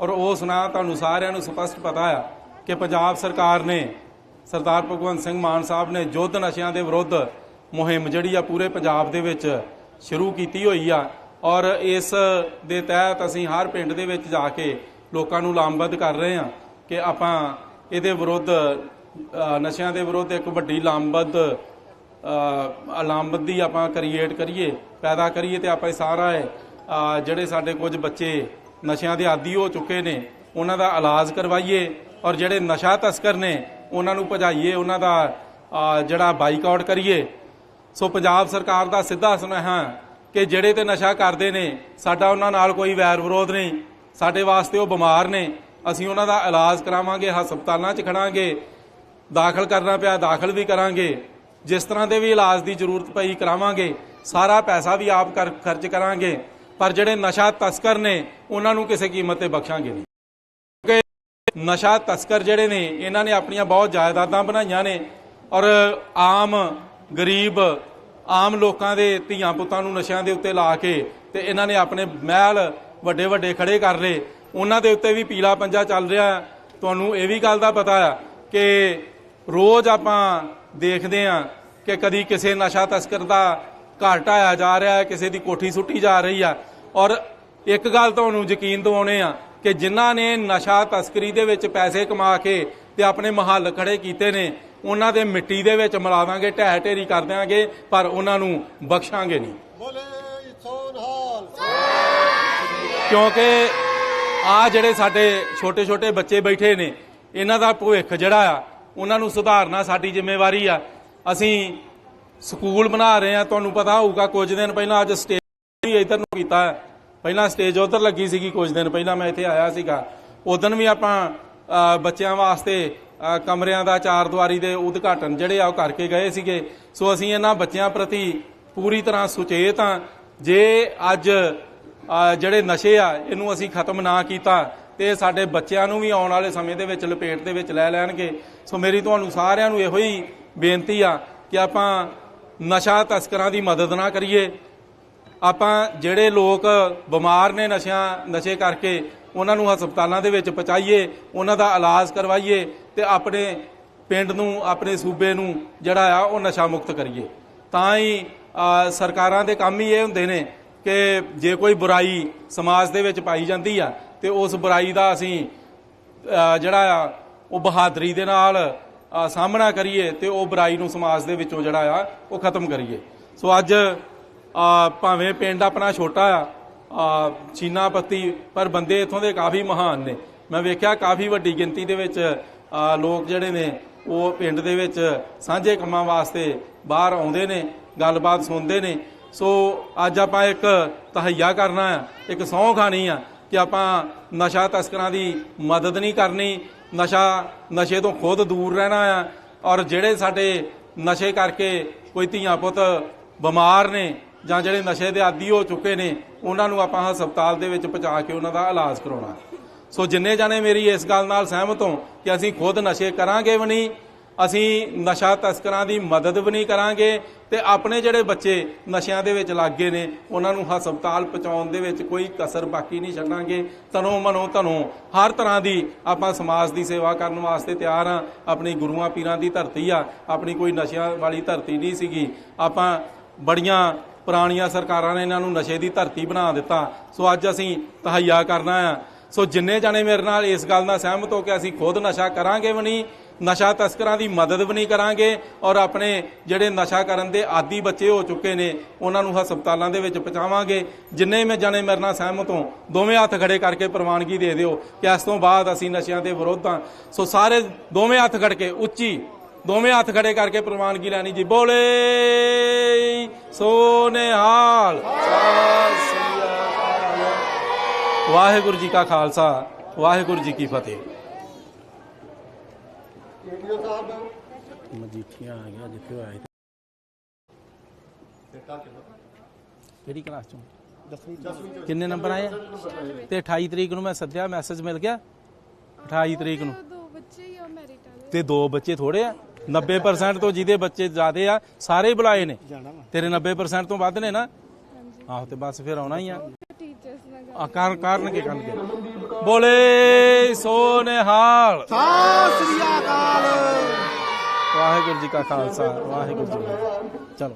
ਔਰ ਉਹ ਨਾਲ ਤੁਹਾਨੂੰ ਸਾਰਿਆਂ ਨੂੰ ਸਪਸ਼ਟ ਪਤਾ ਆ ਕਿ ਪੰਜਾਬ ਸਰਕਾਰ ਨੇ ਸਰਦਾਰ ਭਗਵੰਤ ਸਿੰਘ ਮਾਨ ਸਾਹਿਬ ਨੇ ਯੁੱਧ ਨਸ਼ਿਆਂ ਦੇ ਵਿਰੁੱਧ ਮੁਹਿੰਮ ਜਿਹੜੀ ਆ ਪੂਰੇ ਪੰਜਾਬ ਦੇ ਵਿੱਚ ਸ਼ੁਰੂ ਕੀਤੀ ਹੋਈ ਆ। ਔਰ ਇਸ ਦੇ ਤਹਿਤ ਅਸੀਂ ਹਰ ਪਿੰਡ ਦੇ ਵਿੱਚ ਜਾ ਕੇ ਲੋਕਾਂ ਨੂੰ ਲਾਮਬੱਧ ਕਰ ਰਹੇ ਹਾਂ ਕਿ ਆਪਾਂ ਇਹਦੇ ਵਿਰੁੱਧ ਨਸ਼ਿਆਂ ਦੇ ਵਿਰੁੱਧ ਇੱਕ ਵੱਡੀ ਲਾਮਬੱਧ ਅ, ਆਪਾਂ ਕ੍ਰੀਏਟ ਕਰੀਏ ਪੈਦਾ ਕਰੀਏ ਤੇ ਆਪਾਂ ਸਾਰਾ ਜਿਹੜੇ ਸਾਡੇ ਕੁਝ ਬੱਚੇ ਨਸ਼ਿਆਂ ਦੇ ਆਦੀ ਹੋ ਚੁੱਕੇ ਨੇ ਉਹਨਾਂ ਦਾ ਇਲਾਜ ਕਰਵਾਈਏ ਔਰ ਜਿਹੜੇ ਨਸ਼ਾ ਤਸਕਰ ਨੇ ਉਹਨਾਂ ਨੂੰ ਭਜਾਈਏ ਉਹਨਾਂ ਦਾ ਅ, ਜਿਹੜਾ ਬਾਈਕਾਟ ਕਰੀਏ। ਸੋ ਪੰਜਾਬ ਸਰਕਾਰ ਦਾ ਸਿੱਧਾ ਸੁਨੇਹਾ ਕਿ ਜਿਹੜੇ ਤੇ ਨਸ਼ਾ ਕਰਦੇ ਨੇ ਸਾਡਾ ਉਹਨਾਂ ਨਾਲ ਕੋਈ ਵੈਰ ਵਿਰੋਧ ਨਹੀਂ ਸਾਡੇ ਵਾਸਤੇ ਉਹ ਬਿਮਾਰ ਨੇ ਅਸੀਂ ਉਹਨਾਂ ਦਾ ਇਲਾਜ ਕਰਾਵਾਂਗੇ ਹਸਪਤਾਲਾਂ 'ਚ ਖੜਾਂਗੇ ਦਾਖਲ ਕਰਨਾ ਪਿਆ ਦਾਖਲ ਵੀ ਕਰਾਂਗੇ। ਜਿਸ ਤਰ੍ਹਾਂ ਦੇ ਵੀ ਇਲਾਜ ਦੀ ਜ਼ਰੂਰਤ ਪਈ ਕਰਾਵਾਂਗੇ ਸਾਰਾ ਪੈਸਾ ਵੀ ਆਪ ਕਰ- ਖਰਚ ਕਰਾਂਗੇ। ਪਰ ਜਿਹੜੇ ਨਸ਼ਾ ਤਸਕਰ ਨੇ, ਉਹਨਾਂ ਨੂੰ ਕਿਸੇ ਕੀਮਤ ਤੇ ਬਖਸ਼ਾਂਗੇ ਨਹੀਂ। ਕਿਉਂਕਿ ਨਸ਼ਾ ਤਸਕਰ ਜਿਹੜੇ ਨੇ, ਇਹਨਾਂ ਨੇ ਆਪਣੀਆਂ ਬਹੁਤ ਜਾਇਦਾਦਾਂ ਬਣਾਈਆਂ ਨੇ ਔਰ ਆਮ ਗਰੀਬ, ਆਮ ਲੋਕਾਂ ਦੇ ਧੀਆਂ ਪੁੱਤਾਂ ਨੂੰ ਨਸ਼ਿਆਂ ਦੇ ਉੱਤੇ ਲਾ ਕੇ ਤੇ ਇਹਨਾਂ ਨੇ ਆਪਣੇ ਮਹਿਲ ਵੱਡੇ ਵੱਡੇ ਖੜੇ ਕਰ ਲਏ। ਉਹਨਾਂ ਦੇ ਉੱਤੇ ਵੀ ਪੀਲਾ ਪੰਜਾ ਚੱਲ ਰਿਹਾ ਤੁਹਾਨੂੰ ਇਹ ਵੀ ਗੱਲ ਦਾ ਪਤਾ ਆ ਕਿ ਰੋਜ਼ ਆਪਾਂ ਦੇਖਦੇ ਆ ਕਿ ਕਦੀ ਕਿਸੇ ਨਸ਼ਾ ਤਸਕਰ ਦਾ ਘਰ ਢਾਇਆ ਜਾ ਰਿਹਾ ਹੈ ਕਿਸੇ ਦੀ ਕੋਠੀ ਸੁੱਟੀ ਜਾ ਰਹੀ ਆ। ਔਰ ਇੱਕ ਗੱਲ ਤੁਹਾਨੂੰ ਯਕੀਨ ਦਿਵਾਉਣੇ ਆ ਕਿ ਜਿਨ੍ਹਾਂ ਨੇ ਨਸ਼ਾ ਤਸਕਰੀ ਦੇ ਵਿੱਚ ਪੈਸੇ ਕਮਾ ਕੇ ਤੇ ਆਪਣੇ ਮਹੱਲ ਖੜੇ ਕੀਤੇ ਨੇ ਉਹਨਾਂ ਦੇ ਮਿੱਟੀ ਦੇ ਵਿੱਚ ਮਿਲਾ ਦਾਂਗੇ ਢਹਿ ਢੇਰੀ ਕਰ ਦਿਆਂਗੇ ਪਰ ਉਹਨਾਂ ਨੂੰ ਬਖਸ਼ਾਂਗੇ ਨਹੀਂ। ਕਿਉਂਕਿ ਆ ਜਿਹੜੇ ਸਾਡੇ ਛੋਟੇ ਛੋਟੇ ਬੱਚੇ ਬੈਠੇ ਨੇ ਇਹਨਾਂ ਦਾ ਭਵਿੱਖ ਜਿਹੜਾ ਆ ਉਹਨਾਂ ਨੂੰ ਸੁਧਾਰਨਾ ਸਾਡੀ ਜ਼ਿੰਮੇਵਾਰੀ ਆ। ਅਸੀਂ ਸਕੂਲ ਬਣਾ ਰਹੇ ਆ, ਤੁਹਾਨੂੰ ਪਤਾ ਹੋਊਗਾ, ਕੁਝ ਦਿਨ ਪਹਿਲਾਂ ਅੱਜ ਸਟੇਜ ਵੀ ਇਧਰ ਨੂੰ ਕੀਤਾ ਪਹਿਲਾਂ ਸਟੇਜ ਉਧਰ ਲੱਗੀ ਸੀਗੀ, ਕੁਝ ਦਿਨ ਪਹਿਲਾਂ ਮੈਂ ਇੱਥੇ ਆਇਆ ਸੀਗਾ। ਉਦੋਂ ਵੀ ਆਪਾਂ ਬੱਚਿਆਂ ਵਾਸਤੇ ਕਮਰਿਆਂ ਦਾ ਚਾਰ ਦੁਆਰੀ ਦੇ ਉਦਘਾਟਨ ਜਿਹੜੇ ਆ ਉਹ ਕਰਕੇ ਗਏ ਸੀਗੇ। ਸੋ ਅਸੀਂ ਇਹਨਾਂ ਬੱਚਿਆਂ ਪ੍ਰਤੀ ਪੂਰੀ ਤਰ੍ਹਾਂ ਸੁਚੇਤ ਆ ਜੇ ਅੱਜ ਜਿਹੜੇ ਨਸ਼ੇ ਆ, ਇਹਨੂੰ ਅਸੀਂ ਖਤਮ ਨਾ ਕੀਤਾ, ਤੇ ਸਾਡੇ ਬੱਚਿਆਂ ਨੂੰ ਵੀ ਆਉਣ ਵਾਲੇ ਸਮੇਂ ਦੇ ਵਿੱਚ, ਲਪੇਟ ਦੇ ਵਿੱਚ ਲੈ ਲੈਣਗੇ। ਸੋ ਮੇਰੀ ਤੁਹਾਨੂੰ ਸਾਰਿਆਂ ਨੂੰ ਇਹੋ ਹੀ ਬੇਨਤੀ ਆ ਕਿ ਆਪਾਂ ਨਸ਼ਾ ਤਸਕਰਾਂ ਦੀ ਮਦਦ ਨਾ ਕਰੀਏ। ਆਪਾਂ ਜਿਹੜੇ ਲੋਕ ਬਿਮਾਰ ਨੇ ਨਸ਼ਿਆਂ, ਨਸ਼ੇ ਕਰਕੇ, ਉਹਨਾਂ ਨੂੰ ਹਸਪਤਾਲਾਂ ਦੇ ਵਿੱਚ ਪਹੁੰਚਾਈਏ, ਉਹਨਾਂ ਦਾ ਇਲਾਜ ਕਰਵਾਈਏ ਤੇ ਆਪਣੇ ਪਿੰਡ ਨੂੰ, ਆਪਣੇ ਸੂਬੇ ਨੂੰ ਜਿਹੜਾ ਆ, ਉਹ ਨਸ਼ਾ ਮੁਕਤ ਕਰੀਏ। ਤਾਂ ਹੀ ਸਰਕਾਰਾਂ ਦੇ ਕੰਮ ਹੀ ਇਹ ਹੁੰਦੇ ਨੇ ਕਿ ਜੇ ਕੋਈ ਬੁਰਾਈ ਸਮਾਜ ਦੇ ਵਿੱਚ ਪਾਈ ਜਾਂਦੀ ਆ, ਤੇ ਉਸ ਬੁਰਾਈ ਦਾ ਅਸੀਂ ਜਿਹੜਾ ਆ, ਉਹ ਬਹਾਦਰੀ ਦੇ ਨਾਲ ਸਾਹਮਣਾ ਕਰੀਏ ਤੇ ਉਹ ਬੁਰਾਈ ਨੂੰ ਸਮਾਜ ਦੇ ਵਿੱਚੋਂ ਜਿਹੜਾ ਆ ਉਹ ਖਤਮ ਕਰੀਏ। ਸੋ ਅੱਜ ਭਾਵੇਂ ਪਿੰਡ ਆਪਣਾ ਛੋਟਾ ਆ ਅ, ਚੀਨਾ ਪੱਤੀ ਪਰ ਬੰਦੇ ਇਥੋਂ ਦੇ ਕਾਫੀ ਮਹਾਨ ਨੇ। ਮੈਂ ਵੇਖਿਆ ਕਾਫੀ ਵੱਡੀ ਗਿਣਤੀ ਦੇ ਵਿੱਚ ਲੋਕ ਜਿਹੜੇ ਨੇ ਉਹ ਪਿੰਡ ਦੇ ਵਿੱਚ ਸਾਂਝੇ ਕੰਮਾਂ ਵਾਸਤੇ ਬਾਹਰ ਆਉਂਦੇ ਨੇ ਗੱਲਬਾਤ ਸੁਣਦੇ ਨੇ। ਸੋ ਅੱਜ ਆਪਾਂ ਇੱਕ ਤਹਈਆ ਕਰਨਾ ਆ ਇੱਕ ਸਹੁੰ ਖਾਣੀ ਆ ਕਿ ਆਪਾਂ ਨਸ਼ਾ ਤਸਕਰਾਂ ਦੀ ਮਦਦ ਨਹੀਂ ਕਰਨੀ ਨਸ਼ਾ ਨਸ਼ੇ ਤੋਂ ਖੁਦ ਦੂਰ ਰਹਿਣਾ ਆ ਔਰ ਜਿਹੜੇ ਸਾਡੇ ਨਸ਼ੇ ਕਰਕੇ ਕੋਈ ਧੀਆਂ ਪੁੱਤ ਬਿਮਾਰ ਨੇ ਜਾਂ ਜਿਹੜੇ ਨਸ਼ੇ ਦੇ ਆਦੀ ਹੋ ਚੁੱਕੇ ਨੇ, ਉਹਨਾਂ ਨੂੰ ਆਪਾਂ ਹਸਪਤਾਲ ਦੇ ਵਿੱਚ ਪਹੁੰਚਾ ਕੇ ਉਹਨਾਂ ਦਾ ਇਲਾਜ ਕਰਾਉਣਾ। ਸੋ ਜਿੰਨੇ ਜਾਣੇ ਮੇਰੀ ਇਸ ਗੱਲ ਨਾਲ ਸਹਿਮਤ ਹੋ ਕਿ ਅਸੀਂ ਖੁਦ ਨਸ਼ੇ ਕਰਾਂਗੇ ਵੀ ਨਹੀਂ ਅਸੀਂ ਨਸ਼ਾ ਤਸਕਰਾਂ ਦੀ ਮਦਦ ਵੀ ਨਹੀਂ ਕਰਾਂਗੇ ਤੇ ਆਪਣੇ ਜਿਹੜੇ ਬੱਚੇ ਨਸ਼ਿਆਂ ਦੇ ਵਿੱਚ ਲੱਗੇ ਨੇ, ਉਹਨਾਂ ਨੂੰ ਹਸਪਤਾਲ ਪਹੁੰਚਾਉਣ ਦੇ ਵਿੱਚ ਕੋਈ ਕਸਰ ਬਾਕੀ ਨਹੀਂ ਛੱਡਾਂਗੇ। ਤਨੋਂ ਮਨੋਂ ਧਨੋਂ, ਹਰ ਤਰ੍ਹਾਂ ਦੀ ਆਪਾਂ ਸਮਾਜ ਦੀ ਸੇਵਾ ਕਰਨ ਵਾਸਤੇ ਤਿਆਰ ਆ ਆਪਣੀ ਗੁਰੂਆਂ ਪੀਰਾਂ ਦੀ ਧਰਤੀ ਆ, ਆਪਣੀ ਕੋਈ ਨਸ਼ਿਆਂ ਵਾਲੀ ਧਰਤੀ ਨਹੀਂ ਸੀਗੀ। ਆਪਾਂ ਬੜੀਆਂ ਪੁਰਾਣੀਆਂ ਸਰਕਾਰਾਂ ਨੇ ਇਹਨਾਂ ਨੂੰ ਨਸ਼ੇ ਦੀ ਧਰਤੀ ਬਣਾ ਦਿੱਤਾ। ਸੋ ਅੱਜ ਅਸੀਂ ਤਹਈਆ ਕਰਨਾ ਆ। ਸੋ ਜਿੰਨੇ ਜਾਣੇ ਮੇਰੇ ਨਾਲ ਇਸ ਗੱਲ ਨਾਲ ਸਹਿਮਤ ਹੋ ਕੇ ਅਸੀਂ ਖੁਦ ਨਸ਼ਾ ਕਰਾਂਗੇ ਵੀ ਨਹੀਂ ਨਸ਼ਾ ਤਸਕਰਾਂ ਦੀ ਮਦਦ ਵੀ ਨਹੀਂ ਕਰਾਂਗੇ ਔਰ ਆਪਣੇ ਜਿਹੜੇ ਨਸ਼ਾ ਕਰਨ ਦੇ ਆਦੀ ਬੱਚੇ ਹੋ ਚੁੱਕੇ ਨੇ, ਉਹਨਾਂ ਨੂੰ ਹਸਪਤਾਲਾਂ ਦੇ ਵਿੱਚ ਪਹੁੰਚਾਵਾਂਗੇ। ਜਿੰਨੇ ਮੈਂ ਜਾਣੇ ਮੇਰੇ ਨਾਲ ਸਹਿਮਤ ਹੋ, ਦੋਵੇਂ ਹੱਥ ਖੜੇ ਕਰਕੇ ਪ੍ਰਵਾਨਗੀ ਦੇ ਦਿਓ ਕਿ ਇਸ ਤੋਂ ਬਾਅਦ ਅਸੀਂ ਨਸ਼ਿਆਂ ਦੇ ਵਿਰੋਧ ਹਾਂ। ਸੋ ਸਾਰੇ ਦੋਵੇਂ ਹੱਥ ਖੜ ਕੇ, ਉੱਚੀ, ਦੋਵੇਂ ਹੱਥ ਖੜੇ ਕਰਕੇ ਪ੍ਰਵਾਨਗੀ ਲੈਣੀ ਜੀ। ਬੋਲੇ ਸੋਨੇਹਾਲ। ਸਤਿ ਵਾਹਿਗੁਰੂ ਜੀ ਕਾ ਖਾਲਸਾ, ਵਾਹਿਗੁਰੂ ਜੀ ਕੀ ਫਤਿਹ। ਏਡੀਓ ਸਾਹਿਬ ਮਜੀਠੀਆਂ ਆ ਗਿਆ ਜਿੱਥੇ ਹੋਇਆ ਕਿਹੜੀ ਕਲਾਸ ਚੋਂ? 10ਵੀਂ 10ਵੀਂ ਕਿੰਨੇ ਨੰਬਰ ਆਏ? ਤੇ 28 ਤਰੀਕ ਨੂੰ ਮੈਂ ਸੱਦਿਆ ਮੈਸੇਜ ਮਿਲ ਗਿਆ? 28 ਤਰੀਕ ਨੂੰ। ਦੋ ਬੱਚੇ ਹੀ ਆ ਮੈਰਿਟ ਵਾਲੇ ਤੇ ਦੋ ਬੱਚੇ ਥੋੜੇ ਆ? 90% ਤੋਂ ਜਿਹਦੇ ਬੱਚੇ ਜ਼ਿਆਦੇ ਆ ਸਾਰੇ ਬੁਲਾਏ ਨੇ। ਤੇਰੇ 90% ਤੋਂ ਵੱਧ ਨੇ ਨਾ? ਹਾਂਜੀ। ਆਹੋ ਤੇ ਬਸ ਫਿਰ ਆਉਣਾ ਹੀ ਆ। ਟੀਚਰਸ ਨਾਲ ਆ ਕਾਰਨ ਕਾਰਨ ਕੀ ਕਰਨਗੇ ਬੋਲੇ ਸੋ ਵਾਹਿਗੁਰੂ ਜੀ ਕਾ ਖਾਲਸਾ ਵਾਹਿਗੁਰੂ ਜੀ ਕੀ ਫਤਿਹ। ਚਲੋ